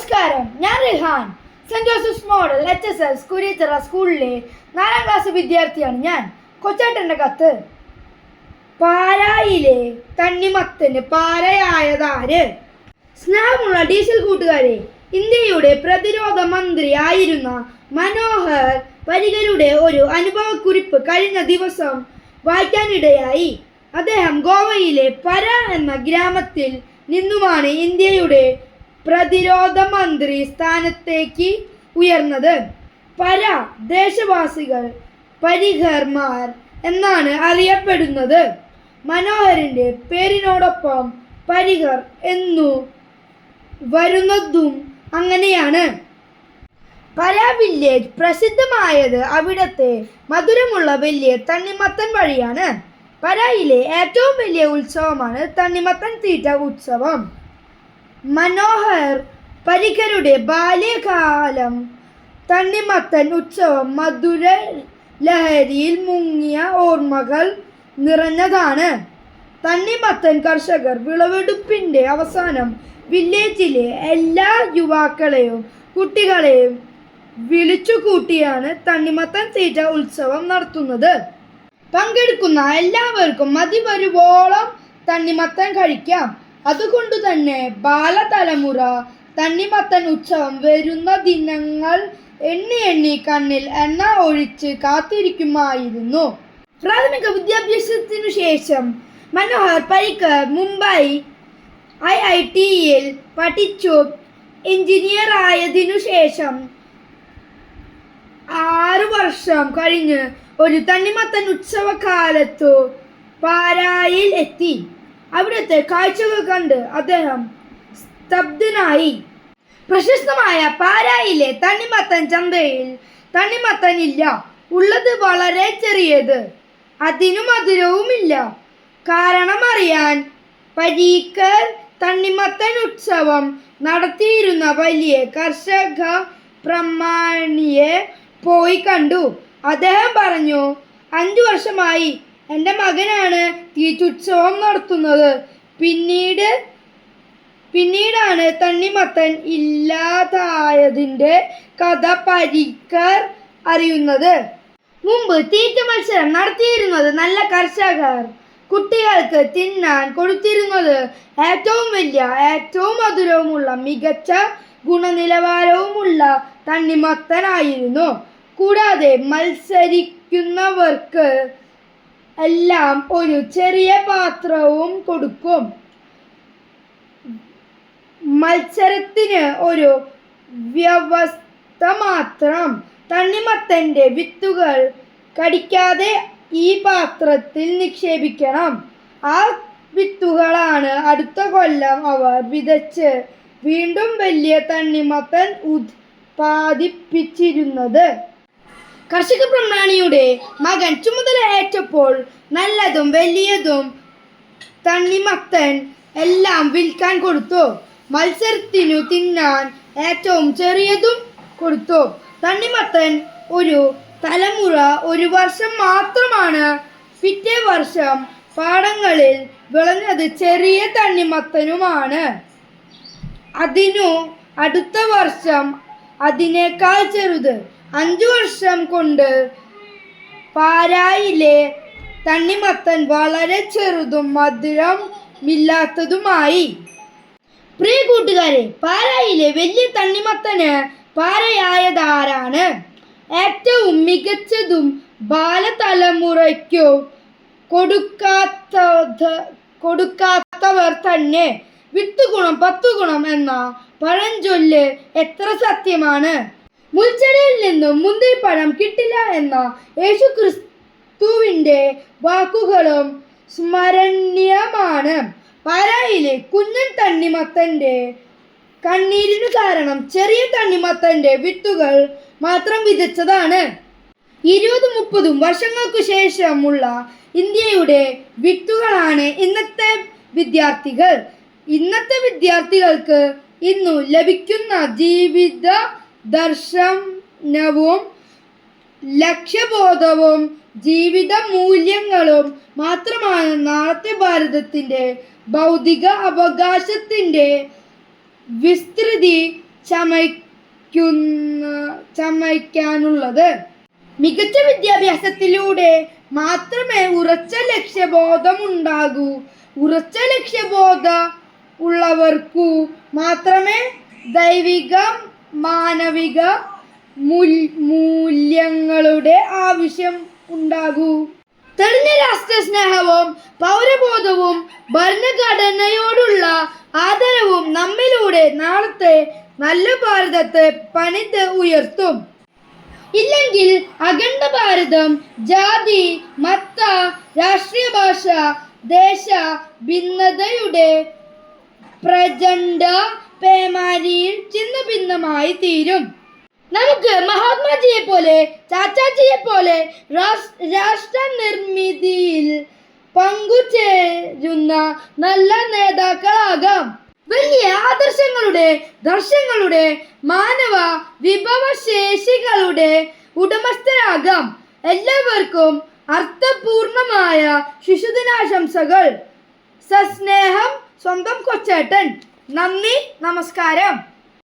നമസ്കാരം. ഞാൻ Rihan. Saint Joseph's model H S S Kurichira സ്കൂളിലെ നാലാം ക്ലാസ് വിദ്യാർത്ഥിയാണ് ഞാൻ. കൊച്ചേട്ടന്റെ കത്ത്. പാലായിലെ തണ്ണിമത്തന് പാരയായതാര് സ്നേഹമുള്ള ഡീസൽ കൂട്ടുകാരെ ഇന്ത്യയുടെ പ്രതിരോധ മന്ത്രി ആയിരുന്ന മനോഹർ പരികരുടെ ഒരു അനുഭവക്കുറിപ്പ് കഴിഞ്ഞ ദിവസം വായിക്കാനിടയായി. അദ്ദേഹം ഗോവയിലെ പര എന്ന ഗ്രാമത്തിൽ നിന്നുമാണ് ഇന്ത്യയുടെ പ്രതിരോധ മന്ത്രി സ്ഥാനത്തേക്ക് ഉയർന്നത്. പര ദേശവാസികൾ പരിഹർമാർ എന്നാണ് അറിയപ്പെടുന്നത്. മനോഹരന്റെ പേരിനോടൊപ്പം പരിഹർ എന്നു വരുന്നതും അങ്ങനെയാണ്. പല വില്ലേജ് പ്രസിദ്ധമായത് അവിടത്തെ മധുരമുള്ള വലിയ തണ്ണിമത്തൻ വഴിയാണ്. പരയിലെ ഏറ്റവും വലിയ ഉത്സവമാണ് തണ്ണിമത്തൻ തീറ്റ ഉത്സവം. മനോഹർ പരിക്കരുടെ ബാല്യകാലം. തണ്ണിമത്തൻ ഉത്സവം മധുര ലഹരിയിൽ മുങ്ങിയ ഓർമ്മകൾ നിറഞ്ഞതാണ്. തണ്ണിമത്തൻ കർഷകർ വിളവെടുപ്പിന്റെ അവസാനം വില്ലേജിലെ എല്ലാ യുവാക്കളെയും കുട്ടികളെയും വിളിച്ചു കൂട്ടിയാണ് തണ്ണിമത്തൻ തീറ്റ ഉത്സവം നടത്തുന്നത്. പങ്കെടുക്കുന്ന എല്ലാവർക്കും മതി വരുവോളം തണ്ണിമത്തൻ കഴിക്കാം. അതുകൊണ്ട് തന്നെ ബാലതലമുറ തണ്ണിമത്തൻ ഉത്സവം വരുന്ന ദിനങ്ങൾ എണ്ണി എണ്ണി കണ്ണിൽ എണ്ണ ഒഴിച്ച് കാത്തിരിക്കുമായിരുന്നു. പ്രാഥമിക വിദ്യാഭ്യാസത്തിനു ശേഷം മനോഹർ പരിക്കർ മുംബൈ ഐ ഐ ടിയിൽ പഠിച്ചു. എഞ്ചിനീയർ ആയതിനു ശേഷം ആറു വർഷം കഴിഞ്ഞ് ഒരു തണ്ണിമത്തൻ ഉത്സവകാലത്തു പാരായിൽ എത്തി. അവിടുത്തെ കാഴ്ചകൾ കണ്ട് അദ്ദേഹം സ്തബ്ധനായി. പ്രശസ്തമായ പാരായിലെ തണ്ണിമത്തൻ ചന്തയിൽ തണ്ണിമത്തൻ ഇല്ല ഉള്ളത് വളരെ ചെറിയത്. അതിനു മധുരവുമില്ല. കാരണം അറിയാൻ പരീക്കർ തണ്ണിമത്തൻ ഉത്സവം നടത്തിയിരുന്ന വലിയ കർഷക പ്രമാണിയെ പോയി കണ്ടു. അദ്ദേഹം പറഞ്ഞു അഞ്ചു വർഷമായി എന്റെ മകനാണ് തീറ്റുത്സവം നടത്തുന്നത്. പിന്നീട് പിന്നീടാണ് തണ്ണിമത്തൻ ഇല്ലാതായതിന്റെ കഥ പരിക്കർ അറിയുന്നത്. മുമ്പ് തീറ്റ മത്സരം നടത്തിയിരുന്നത് നല്ല കർഷകർ കുട്ടികൾക്ക് തിന്നാൻ കൊടുത്തിരുന്നത് ഏറ്റവും വലിയ ഏറ്റവും മധുരവുമുള്ള മികച്ച ഗുണനിലവാരവുമുള്ള തണ്ണിമത്തനായിരുന്നു. കൂടാതെ മത്സരിക്കുന്നവർക്ക് എല്ലാം ഒരു ചെറിയ പാത്രവും കൊടുക്കും. മത്സരത്തിന് ഒരു വ്യവസ്ഥ മാത്രം. തണ്ണിമത്തന്റെ വിത്തുകൾ കടിക്കാതെ ഈ പാത്രത്തിൽ നിക്ഷേപിക്കണം. ആ വിത്തുകളാണ് അടുത്ത കൊല്ലം അവർ വിതച്ച് വീണ്ടും വലിയ തണ്ണിമത്തൻ ഉത്പാദിപ്പിച്ചിരുന്നത്. കർഷക പ്രമാണിയുടെ മകൻ ചുമതല ഏറ്റപ്പോൾ നല്ലതും വലിയതും തണ്ണിമത്തൻ എല്ലാം വിൽക്കാൻ കൊടുത്തു. മത്സരത്തിനു തിന്നാൻ ഏറ്റവും ചെറിയതും കൊടുത്തു. തണ്ണിമത്തൻ ഒരു തലമുറ ഒരു വർഷം മാത്രമാണ് പിറ്റേ വർഷം പാടങ്ങളിൽ വിളഞ്ഞത് ചെറിയ തണ്ണിമത്തനുമാണ്. അതിനു അടുത്ത വർഷം അതിനേക്കാൾ ചെറുത്. അഞ്ചു വർഷം കൊണ്ട് പാരായിലെ തണ്ണിമത്തൻ വളരെ ചെറുതും മധുരമില്ലാത്തതുമായി. പ്രിയ കൂട്ടുകാരെ പാരായിലെ വലിയ തണ്ണിമത്തന് പാരയായതാരാണ്? ഏറ്റവും മികച്ചതും ബാലതലമുറയ്ക്കോ കൊടുക്കാത്ത കൊടുക്കാത്തവർ തന്നെ. വിത്ത് ഗുണം പത്തു ഗുണം എന്ന പഴഞ്ചൊല്ല് എത്ര സത്യമാണ്? മുൾച്ചെടിയിൽ നിന്നും മുന്തിരിപ്പഴം കിട്ടില്ല എന്ന യേശു ക്രിസ്തുവിന്റെ വാക്കുകളും സ്മരണീയമാണ്. പരയിലെ കുഞ്ഞൻ തണ്ണിമത്തന്റെ കണ്ണീരിനു കാരണം ചെറിയ തണ്ണിമത്തന്റെ വിത്തുകൾ മാത്രം വിതച്ചതാണ്. ഇരുപത് മുപ്പതും വർഷങ്ങൾക്കു ശേഷമുള്ള ഇന്ത്യയുടെ വിത്തുകളാണ് ഇന്നത്തെ വിദ്യാർത്ഥികൾ. ഇന്നത്തെ വിദ്യാർത്ഥികൾക്ക് ഇന്നു ലഭിക്കുന്ന ജീവിത ദർശനവും ലക്ഷ്യബോധവും ജീവിത മൂല്യങ്ങളും മാത്രമാണ് നാളത്തെ ഭാരതത്തിന്റെ ഭൗതിക അവകാശത്തിന്റെ വിസ്തൃതി ചമയ്ക്കുന്ന ചമയ്ക്കാനുള്ളത്. മികച്ച വിദ്യാഭ്യാസത്തിലൂടെ മാത്രമേ ഉറച്ച ലക്ഷ്യബോധമുണ്ടാകൂ. ഉറച്ച ലക്ഷ്യബോധ ഉള്ളവർക്കു മാത്രമേ ദൈവിക മാനവിക മൂല്യങ്ങളുടെ ആവശ്യം ഉണ്ടാകൂ. തെളിഞ്ഞ രാഷ്ട്ര സ്നേഹവും പൗരബോധവും ഭരണഘടനയോടുള്ള ആദരവും നമ്മിലൂടെ നാളത്തെ നല്ല ഭാരതത്തെ പണിത് ഉയർത്തും. ഇല്ലെങ്കിൽ അഖണ്ഡ ഭാരതം ജാതി മത്ത രാഷ്ട്രീയ ഭാഷ ദേശ ഭിന്നതയുടെ പ്രചണ്ഡ പേമാരിയിൽ ചിന്ന ഭിന്നമായി തീരും. നമുക്ക് മഹാത്മാജിയെ പോലെ ചാച്ചാജിയെ പോലെ രാഷ്ട്ര നിർമ്മിതിയിൽ പങ്കുചേരുന്ന നല്ല നേതാക്കളാകാം. വലിയ ആദർശങ്ങളുടെ ദർശങ്ങളുടെ മാനവ വിഭവശേഷികളുടെ ഉടമസ്ഥരാകാം എല്ലാവർക്കും അർത്ഥപൂർണമായ ശിശുദിനാശംസകൾ. സസ്നേഹം സ്വന്തം കൊച്ചേട്ടൻ. നന്ദി നമസ്കാരം.